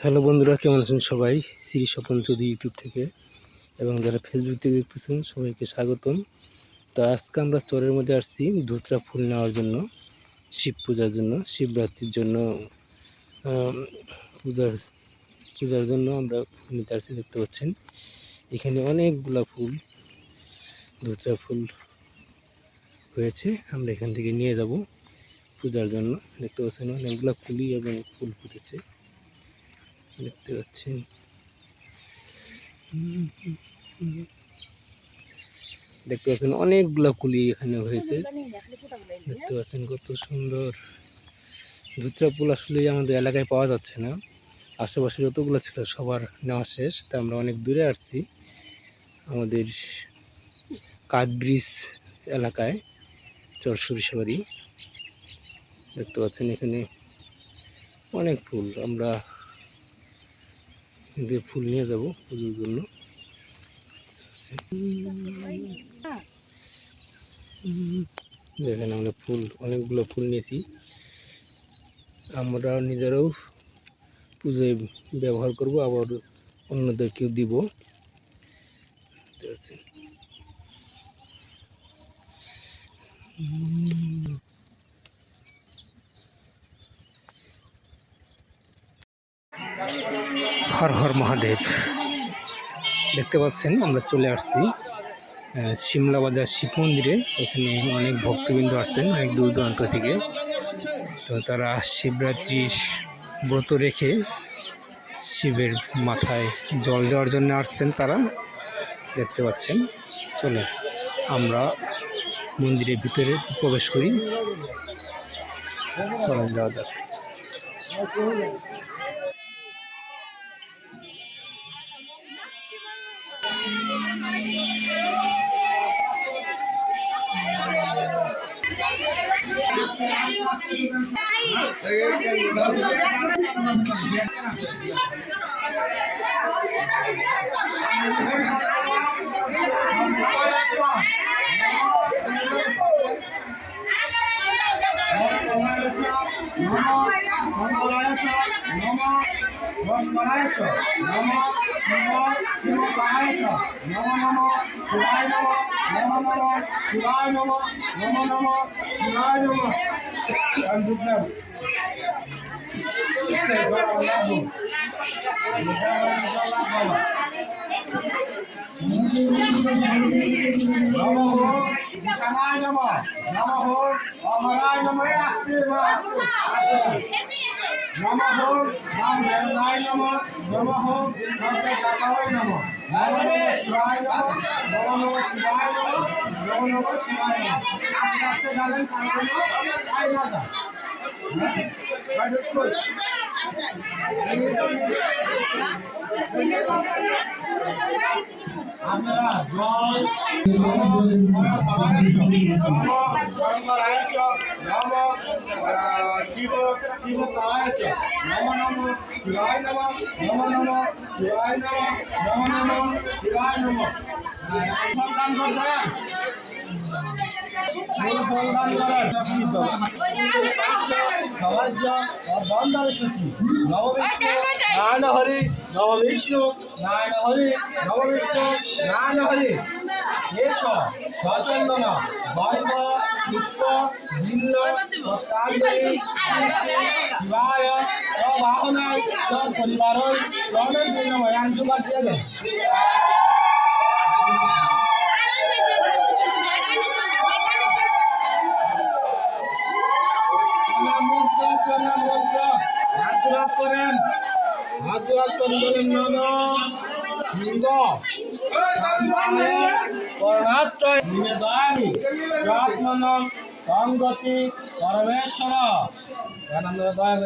Hello বন্ধুরা, কেমন আছেন সবাই? শ্রী স্বপন চৌধুরী ইউটিউব থেকে এবং যারা ফেসবুক থেকে দেখতেছেন, সবাইকে স্বাগতম। তো আজকে আমরা চরের মধ্যে আসছি ধুতরা ফুল নেওয়ার জন্য, শিব পূজার জন্য, শিবরাত্রির জন্য পূজার পূজার জন্য আমরা ফুল নিতে আসছি, দেখতে পাচ্ছেন। এখানে অনেকগুলা ফুল, ধুতরা ফুল হয়েছে, আমরা এখান থেকে নিয়ে যাব পূজার জন্য। দেখতে পাচ্ছেন অনেকগুলা কুলি এবং ফুল ফুটেছে। দেখতে পাচ্ছেন। দেখতে পাচ্ছেন অনেকগুলা কুলি এখানে হয়েছে। দেখতে পাচ্ছেন কত সুন্দর। ধুতরা ফুল আসলে আমাদের এলাকায় পাওয়া যাচ্ছে না। আশেপাশে যতগুলো ছিল সবার নেওয়া শেষ, তা আমরা অনেক দূরে আসছি। আমাদের কাঠ ব্রিজ এলাকায়। চর সরিষাবাড়ি দেখতে পাচ্ছেন এখানে অনেক ফুল। আমরা দিয়ে ফুল নিয়ে যাব পুজোর জন্য। দেখেন আমরা ফুল, অনেকগুলো ফুল নিয়েছি। আমরা নিজেরাও পুজোয় ব্যবহার করব, আবার অন্যদেরকেও দিব। দেখতে পাচ্ছেন। হর হর মহাদেব। দেখতে পাচ্ছেন, আমরা চলে আসছি সিমলা বাজার শিব মন্দিরে। এখানে অনেক ভক্তবৃন্দ আসছেন, অনেক দূর দূরান্ত থেকে। তো তারা শিবরাত্রির ব্রত রেখে শিবের মাথায় জল দেওয়ার জন্য আসছেন তারা। দেখতে পাচ্ছেন চলে আমরা মন্দিরের ভিতরে প্রবেশ করি। যাওয়া যাক। নমঃ নমঃ অমরায় নমঃ। আস্তে আস্তে। নমঃ রাম জগন্নায় নমঃ নমঃ ভক্ত কাকায় নমঃ নমঃ শিবায় নমঃ নমঃ নমঃ শিবায় নমঃ নমঃ নমঃ শিবায় নমঃ হ্যাঁ আপনারা জল শিব শিব তারায়চ নম নম শিবায় নম নম নম শিবায় নম নম নম শিবায় নম। সন্তান করছেন? করেন। বন্দার সূচি। নববিষ্ণু নারায়ণ হরি নববিষ্ণু নারায়ণ হরি নববিষ্ণু নারায়ণ হরি। এস সচন্দন বৈভ পুষ্প বিল্ল সত্যাঞ্জলি শিবায় বাহনায় সব পরিবারই প্রণের জন্য ময়াঞ্জুমা দিয়ে দেন হাত করেন। হাত চন্দনের নাম সিংহ। নিবেদয়ামি আত্মনম সংগতি পরমেশ্বর দয়া.